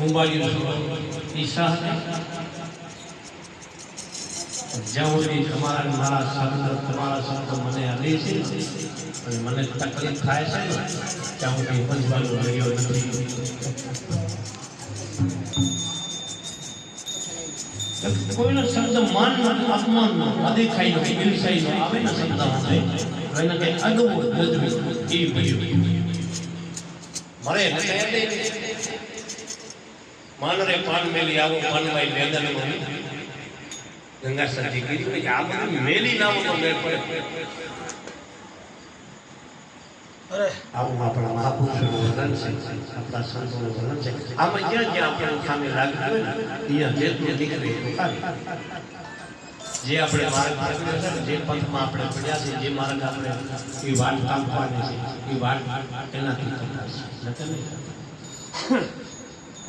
હુમાયુસ ઈશાને જ્યાં સુધી તમારા મારા શબ્દ તમારા શબ્દ મને આવે છે અને મને તકલીફ થાય છે ત્યાં સુધી પંચવાનો રહ્યો નથી કોઈનો શબ્દ માન અપમાન અદેખાઈ નો વ્યવસાય નો આવે ને શબ્દ હોય એને કઈ અગવું ગજવું એ ભર્યું મળે માન રે પાન મેલી આવો પાનભાઈ મેદાનમાં ગંગાસરજી કીધું કે આ બધું મેલી નામ તો મેળ પડે આવું આપણા મહાપુરુષોનું વર્ણન છે આપણા સંતોનું વર્ણન છે આમાં જ્યાં જ્યાં આપણે સામે લાગતું હોય ને ત્યાં જેટલું નીકળે જે આપણે માર્ગ પકડ્યો છે જે પંથમાં આપણે પડ્યા છે જે માર્ગ આપણે એ વાત કાપવાની છે એ વાત એનાથી કપાશે નકર નહીં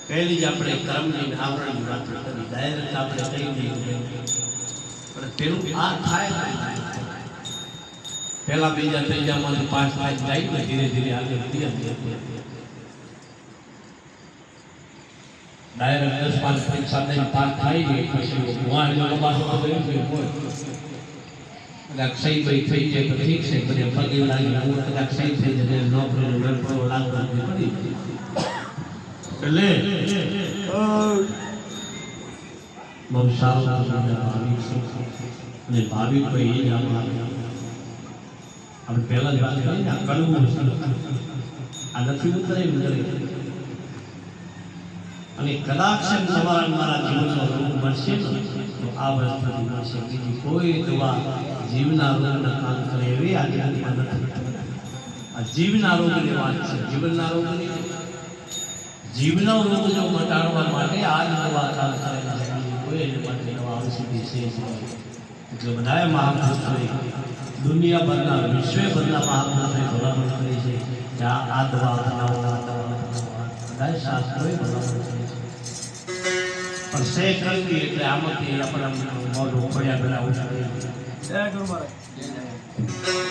પહેલી જ આપણે કર્મની આવરણની વાત કરી ડાયરેક્ટ આપણે કહી દઈએ પણ પેલું આ થાય પહેલા બીજા ત્રીજામાં પાંચ પાંચ જાય ને ધીરે ધીરે આગળ ધીરે ધીરે ડાયરેક્ટ દસ પાંચ પરીક્ષા થઈને પાસ થાય ને પછી વાળ લંબાસો ગયો છે કદાચ સહી ભાઈ થઈ જાય તો ઠીક છે મને પગે લાગી હું કદાચ સહી થઈ જાય નોકરીનું વેપારો લાગવા પડી કલે ઓ મનશાલની બાકી સખ અને બાકી પર એ નામ હવે પહેલા વાત કરી ને કળું હશે આ દર્દયુ તરે ઉગલે અને કલાક્ષણ તમારા મારા જીવનો રૂમ વર્ષે તો આ વર્ષ સુધી હશે બીજી કોઈ દવા જીવના રોગનો કાળ કરે એ આ દીધા નથી આ જીવના રોગની વાત છે જીવના રોગની છે જીવનો ઉપજો ઘટાડવા માટે આ જ નવા કામ કરેલા હોય એને માટે નવા ઔષધિ છે એટલે બધાએ મહાપુરુષોએ દુનિયાભરના વિશ્વભરના મહાપુરુષોએ ભલામણ કરી છે કે આ દવા બનાવો આ દવા બધાએ શાસ્ત્રોએ ભલામણ કરી છે પણ સે કરવી એટલે આમાંથી આપણા મોઢું પડ્યા પેલા ઉઠાવી જય ગુરુ મહારાજ